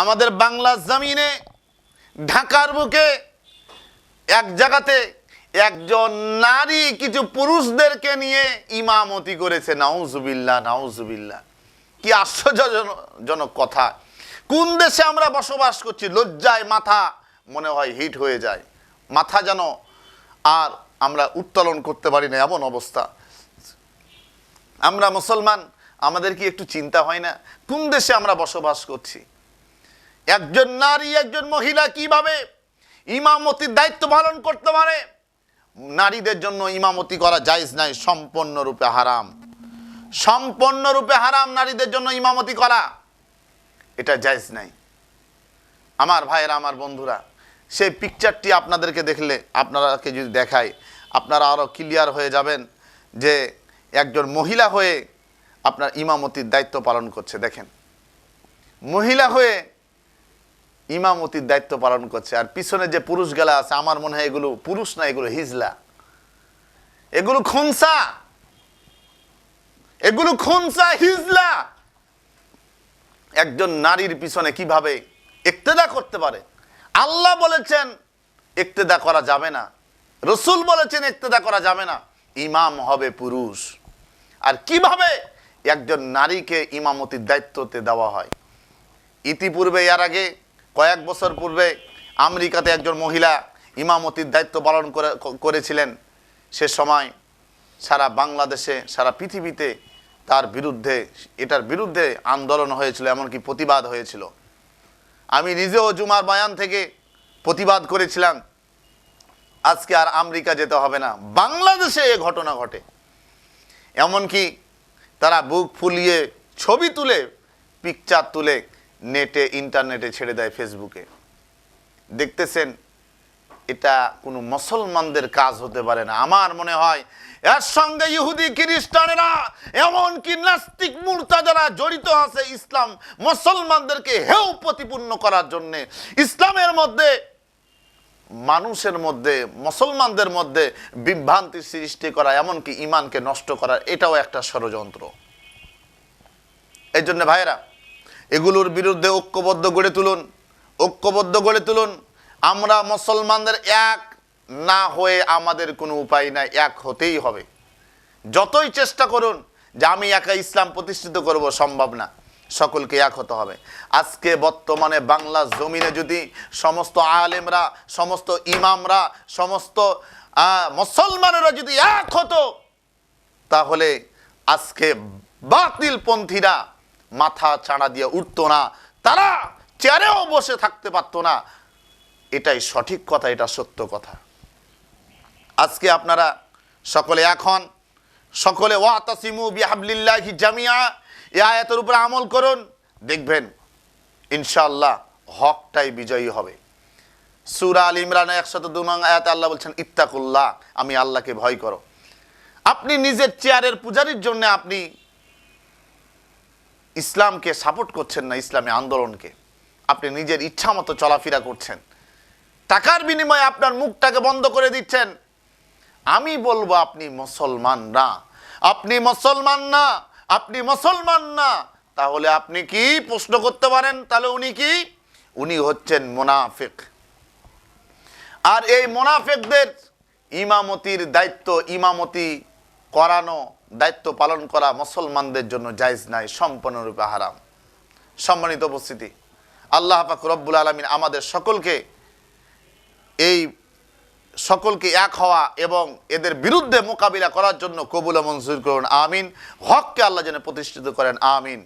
আমাদের বাংলা জমিনে ঢাকার বুকে এক জায়গাতে একজন নারী কিছু পুরুষদেরকে নিয়ে ইমামতি করেছে, নাউজুবিল্লাহ নাউজুবিল্লাহ। কি আশ্চর্যজনক কথা। কোন দেশে আমরা বসবাস করছি, লজ্জায় মাথা মনে হয় হিট হয়ে যায়। মাথা যেন আর আমরা উত্তোলন করতে পারি না, এমন অবস্থা। আমরা মুসলমান, আমাদের কি একটু চিন্তা হয় না? কোন দেশে আমরা বসবাস করছি? একজন নারী, একজন মহিলা কীভাবে ইমামতির দায়িত্ব পালন করতে পারে? নারীদের জন্য ইমামতি করা জায়েজ নাই সম্পূর্ণরূপে হারাম। সম্পূর্ণরূপে হারাম নারীদের জন্য ইমামতি করা, এটা জায়েজ নাই আমার ভাইয়েরা, আমার বন্ধুরা, সেই পিকচারটি আপনাদেরকে দেখলে, আপনারাকে যদি দেখাই, আপনারা আরও ক্লিয়ার হয়ে যাবেন যে একজন মহিলা হয়ে আপনার ইমামতির দায়িত্ব পালন করছে। দেখেন, মহিলা হয়ে ইমামতির দায়িত্ব পালন করছে। আর পিছনে যে পুরুষ গেলা আছে, আমার মনে হয় এগুলো পুরুষ না, এগুলো হিজলা। এগুলো খুনসা। এগুলো খুনসা, হিজলা। একজন নারীর পিছনে কীভাবে ইক্তেদা করতে পারে? আল্লাহ বলেছেন, ইক্তেদা করা যাবে না। রসুল বলেছেন, ইক্তেদা করা যাবে না। ইমাম হবে পুরুষ। আর কীভাবে একজন নারীকে ইমামতির দায়িত্বতে দেওয়া হয়? ইতিপূর্বে এর আগে কয়েক বছর পূর্বে আমেরিকাতে একজন মহিলা ইমামতির দায়িত্ব পালন করে, করেছিলেন। সে সময় সারা বাংলাদেশে, সারা পৃথিবীতে তার বিরুদ্ধে, এটার বিরুদ্ধে আন্দোলন হয়েছিল, এমনকি প্রতিবাদ হয়েছিল। আমি নিজেও জুমার বায়ান থেকে প্রতিবাদ করেছিলাম, আজকে আর আমেরিকা যেতে হবে না। বাংলাদেশে এ ঘটনা ঘটে। এমনকি তারা বুক ফুলিয়ে ছবি তুলে পিকচার তুলে নেটে, ইন্টারনেটে ছেড়ে দেয় ফেসবুকে। দেখতেছেন, এটা কোনো মুসলমানদের কাজ হতে পারে না। আমার মনে হয়, এর সঙ্গে ইহুদি, খ্রিস্টানেরা, এমনকি নাস্তিক মূর্তা যারা জড়িত আছে ইসলাম মুসলমানদেরকে হেউ প্রতিপূর্ণ করার জন্যে। ইসলামের মধ্যে, মানুষের মধ্যে, মুসলমানদের মধ্যে বিভ্রান্তি সৃষ্টি করা, এমনকি ইমানকে নষ্ট করা, এটাও একটা ষড়যন্ত্র। এই জন্য ভাইরা এগুলোর বিরুদ্ধে ঐক্যবদ্ধ গড়ে তুলুন। ঐক্যবদ্ধ গড়ে তুলুন। আমরা মুসলমানদের এক, না হয়ে আমাদের কোনো উপায় নাই, এক হতেই হবে। যতই চেষ্টা করুন যে আমি একা ইসলাম প্রতিষ্ঠিত করব, সম্ভব না। সকলকে এক হতে হবে। আজকে বর্তমানে বাংলা জমিনে যদি সমস্ত আলেমরা, সমস্ত ইমামরা, সমস্ত মুসলমানেরা যদি এক হতো, তাহলে আজকে বাতিল পন্থীরা মাথা চাড়া দিয়ে উঠতো না। তারা চেয়ারেও বসে থাকতে পারতো না। এটাই সঠিক কথা, এটা সত্য কথা। আজকে আপনারা সকলে এখন সকলে ওয়াতাসিমু বিহাবলিল্লাহি জামিয়া। এ আয়াতের উপরে আমল করুন। দেখবেন, ইনশাআল্লাহ হকটাই বিজয়ী হবে। সুরা আল ইমরান একশত দু নং আয়াতে আল্লাহ বলছেন, ইত্তাকুল্লাহ, আমি আল্লাহকে ভয় করো। আপনি নিজের চেয়ারের পূজারির জন্য আপনি ইসলামকে সাপোর্ট করছেন না ইসলামী আন্দোলনকে। আপনি নিজের ইচ্ছা মতো চলাফেরা করছেন। টাকার বিনিময়ে আপনার মুখটাকে বন্ধ করে দিচ্ছেন। আমি বলব, আপনি মুসলমান না। আপনি মুসলমান না। আপনি মুসলমান না। তাহলে আপনি কি প্রশ্ন করতে পারেন? তাহলে উনি কি? উনি হচ্ছেন মোনাফেক। আর এই মোনাফেকদের ইমামতির দায়িত্ব ইমামতি করানো দায়িত্ব পালন করা মুসলমানদের জন্য জায়জ নাই, সম্পূর্ণরূপে হারাম। সম্মানিত উপস্থিতি, আল্লাহ পাক রব্বুল আলমিন আমাদের সকলকে এই সকলকে এক হওয়া এবং এদের বিরুদ্ধে মোকাবিলা করার জন্য কবুল মঞ্জুর করুন, আমিন। হককে আল্লাহ যেন প্রতিষ্ঠিত করেন, আমিন।